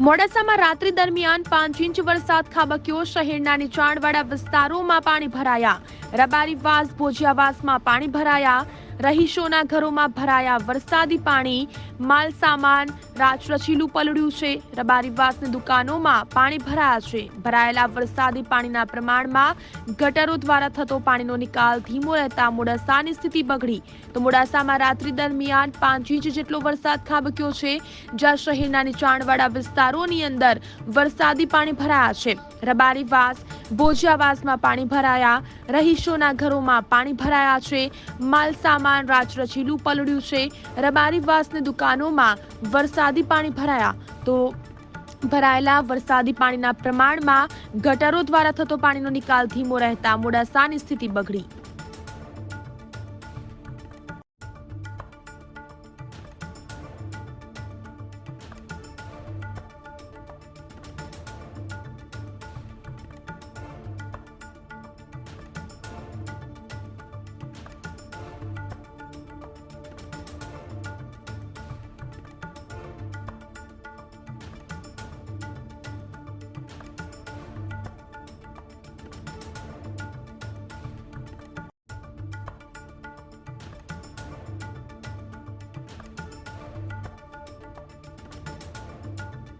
મોડાસામાં રાત્રિ દરમિયાન પાંચ ઇંચ વરસાદ ખાબક્યો. શહેરના નીચાણવાળા વિસ્તારોમાં પાણી ભરાયા. રબારીવાસ ભોજિયાવાસમાં પાણી ભરાયા. રહીશોના ઘરોમાં ભરાયા વરસાદી પાણી, માલ સામાન રાચરચીલું પલળ્યું છે. રબારીવાસની દુકાનોમાં પાણી ભરાયા છે. ભરાયેલા વરસાદી પાણીના પ્રમાણમાં ગટરો દ્વારા થતો પાણીનો નિકાલ ધીમો રહેતા મોડાસાની સ્થિતિ બગડી. તો મોડાસામાં રાત્રિ દરમિયાન પાંચ ઇંચ જેટલો વરસાદ ખાબક્યો છે. જ્યાં શહેરના નીચાણવાળા વિસ્તારોની અંદર વરસાદી પાણી ભરાયા છે. રબારીવાસ ભોજિયાવાસમાં પાણી ભરાયા. રહીશોના ઘરોમાં પાણી ભરાયા છે. માલ સામાન રાચરચીલું પલળ્યું છે. રબારીવાસની દુકાનોમાં વરસાદી પાણી ભરાયા. તો ભરાયેલા વરસાદી પાણીના પ્રમાણમાં ગટરો દ્વારા થતો પાણીનો નિકાલ ધીમો રહેતા મોડાસાની સ્થિતિ બગડી.